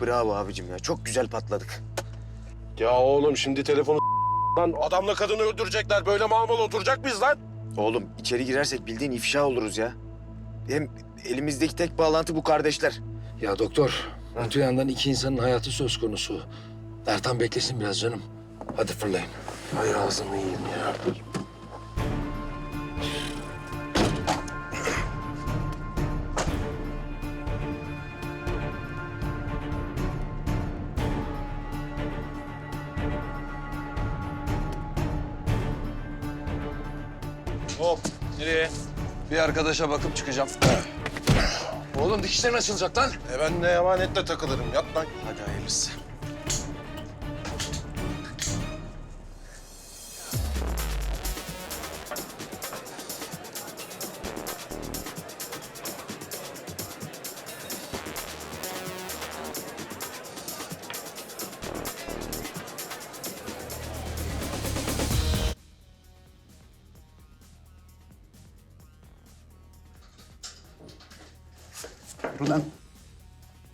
Bravo abicim ya. Çok güzel patladık. Ya oğlum şimdi telefonu lan adamla kadını öldürecekler. Böyle mal mal oturacak mıyız lan? Oğlum içeri girersek bildiğin ifşa oluruz ya. Hem elimizdeki tek bağlantı bu kardeşler. Ya doktor, öte yandan iki insanın hayatı söz konusu. Ertan beklesin biraz canım. Hadi fırlayın. Hay ağzımı yiyeyim ya. Arkadaşa bakıp çıkacağım. Oğlum dikişlerin açılacak lan. E ben de emanetle takılırım. Yat lan. Hadi hayırlısı.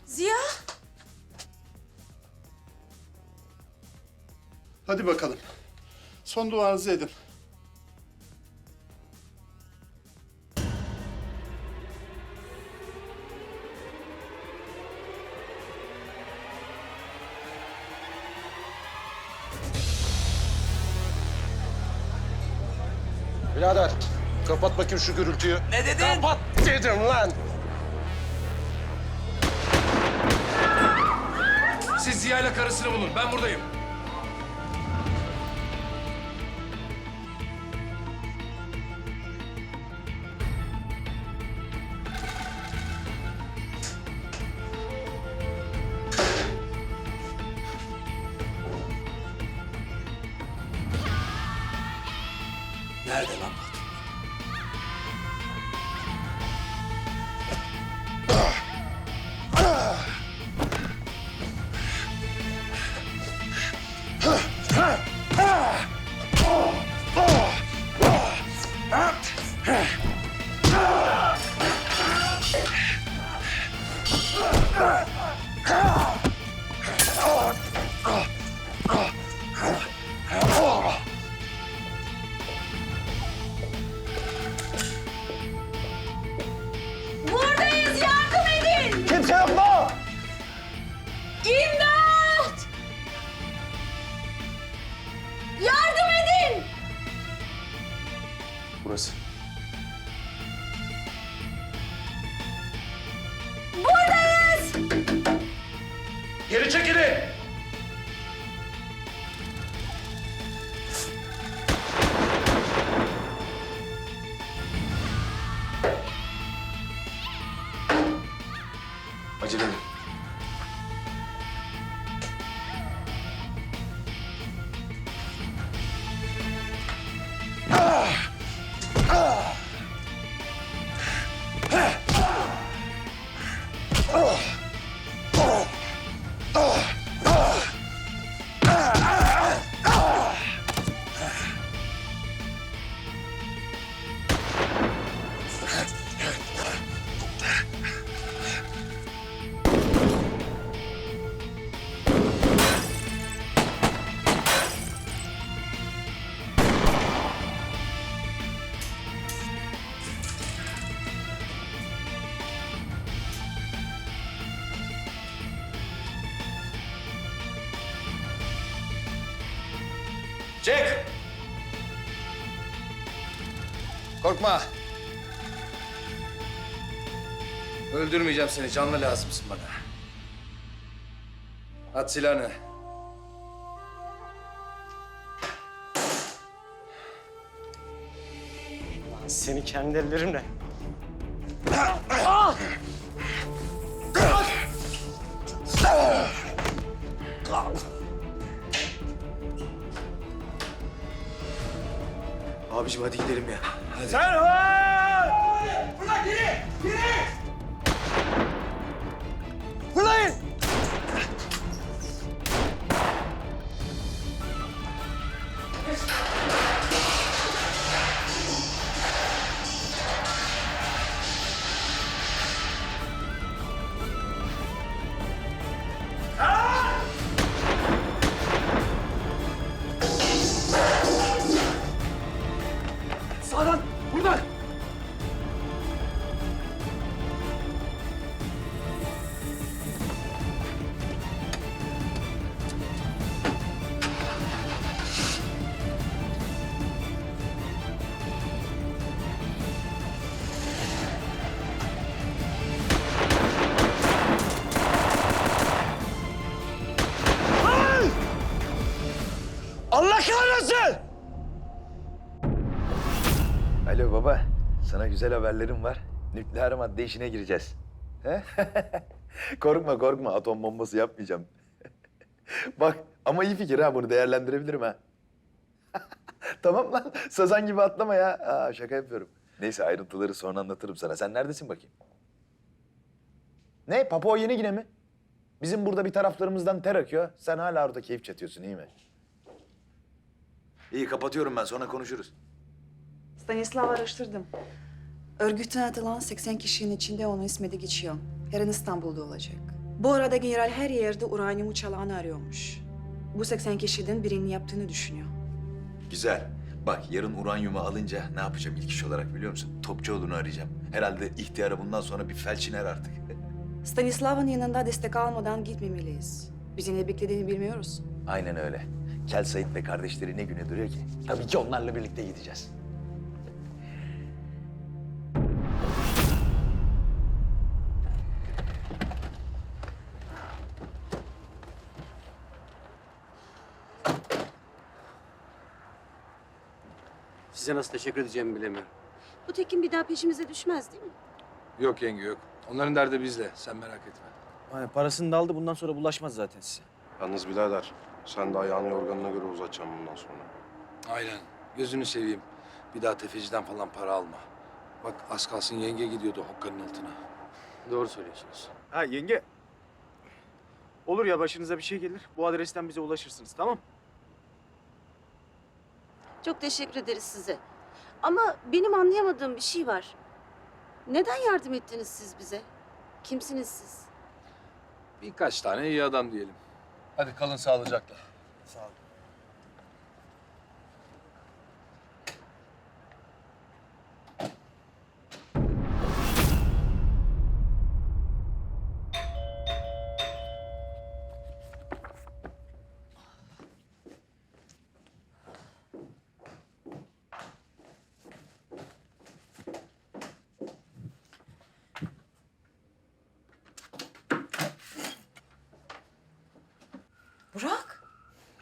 Ziya, Hadi bakalım. Son duanızı edin. Birader kapat bakayım şu gürültüyü. Ne dedin? Kapat dedim lan. Siz Ziya ile karısını bulun. Ben buradayım. Nerede lan Çek. Korkma. Öldürmeyeceğim seni. Canlı lazımsın bana. At silahını. Seni kendi ellerimle. Abicim hadi gidelim ya. Baba, sana güzel haberlerim var. Nükleer madde işine gireceğiz. He? korkma korkma, atom bombası yapmayacağım. Bak ama iyi fikir ha, bunu değerlendirebilirim ha. tamam lan, sazan gibi atlama ya. Aa, şaka yapıyorum. Neyse ayrıntıları sonra anlatırım sana. Sen neredesin bakayım? Ne, Papua Yeni Gine mi? Bizim burada bir taraflarımızdan ter akıyor. Sen hala orada keyif çatıyorsun, iyi mi? İyi, kapatıyorum ben. Sonra konuşuruz. Stanislav araştırdım. Örgütten atılan 80 kişinin içinde onun ismi de geçiyor. Yarın İstanbul'da olacak. Bu arada general her yerde uranyumu çalanı arıyormuş. Bu 80 kişiden birinin yaptığını düşünüyor. Güzel. Bak yarın uranyumu alınca ne yapacağım ilk iş olarak biliyor musun? Topçuoğlu'nu arayacağım. Herhalde ihtiyara bundan sonra bir felç iner artık. Stanislav'ın yanında destek almadan gitmemeliyiz. Bizi ne beklediğini bilmiyoruz. Aynen öyle. Kel Sait ve kardeşleri ne güne duruyor ki? Tabii ki onlarla birlikte gideceğiz. Size nasıl teşekkür edeceğimi bilemiyorum. Bu Tekin bir daha peşimize düşmez değil mi? Yok yenge yok. Onların derdi bizle. Sen merak etme. Hani parasını da aldı bundan sonra bulaşmaz zaten size. Yalnız birader sen de ayağını yorganına göre uzatacaksın bundan sonra. Aynen. Gözünü seveyim. Bir daha tefeciden falan para alma. Bak az kalsın yenge gidiyordu hokkanın altına. Doğru söylüyorsunuz. Ha yenge. Olur ya başınıza bir şey gelir. Bu adresten bize ulaşırsınız tamam Çok teşekkür ederiz size. Ama benim anlayamadığım bir şey var. Neden yardım ettiniz siz bize? Kimsiniz siz? Birkaç tane iyi adam diyelim. Hadi kalın sağlıcakla. Burak.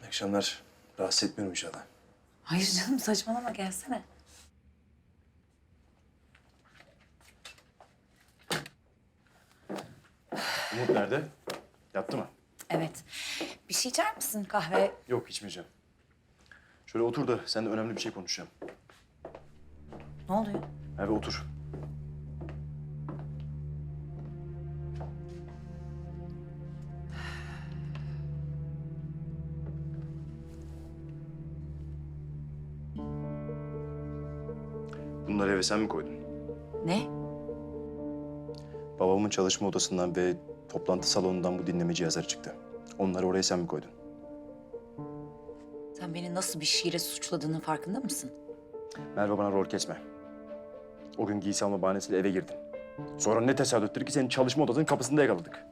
İyi akşamlar. Rahatsız etmiyorum inşallah. Hayır canım saçmalama gelsene. Umut nerede? Yattı mı? Evet. Bir şey içer misin kahve? Yok içmeyeceğim. Şöyle otur da seninle önemli bir şey konuşacağım. Ne oluyor? Merve otur. Eve sen mi koydun? Ne? Babamın çalışma odasından ve toplantı salonundan bu dinleme cihazları çıktı. Onları oraya sen mi koydun? Sen beni nasıl bir şiire suçladığının farkında mısın? Merve bana rol kesme. O gün giysi alma bahanesiyle eve girdin. Sonra ne tesadüftür ki senin çalışma odasının kapısında yakaladık.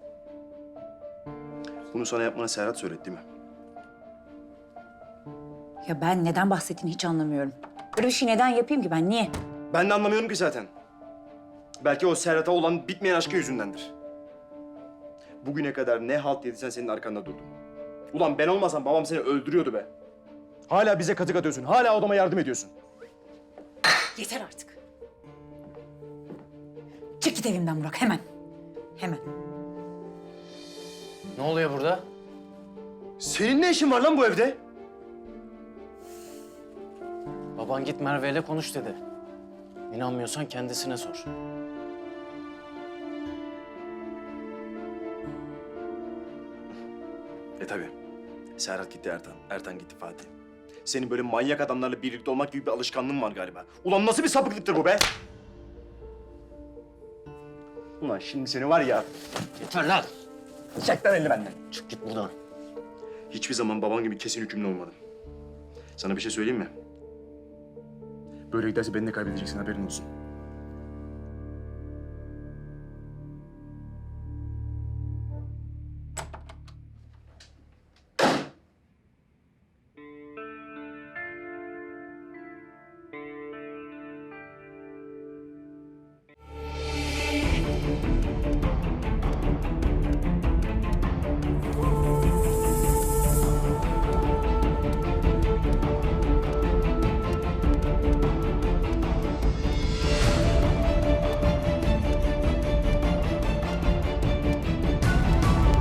Bunu sana yapmanı Serhat söyledi değil mi? Ya ben neden bahsettiğini hiç anlamıyorum. Böyle bir şey neden yapayım ki ben? Niye? Ben de anlamıyorum ki zaten. Belki o Serhat'a olan bitmeyen aşkı yüzündendir. Bugüne kadar ne halt yediysen senin arkanda durdum. Ulan ben olmasam babam seni öldürüyordu be. Hala bize katık atıyorsun. Hala odama yardım ediyorsun. Yeter artık. Çık git evimden Burak hemen. Hemen. Ne oluyor burada? Senin ne işin var lan bu evde? Baban git Merve ile konuş dedi. İnanmıyorsan kendisine sor. E tabii. Serhat gitti Ertan. Ertan gitti Fatih. Senin böyle manyak adamlarla birlikte olmak gibi bir alışkanlığın var galiba. Ulan nasıl bir sapıklıktır bu be? Ulan şimdi seni var ya... Yeter lan! Çek lan elini benden. Çık git buradan. Hiçbir zaman baban gibi kesin hükümlü olmadım. Sana bir şey söyleyeyim mi? Böyle giderse beni de kaybedeceksin haberin olsun.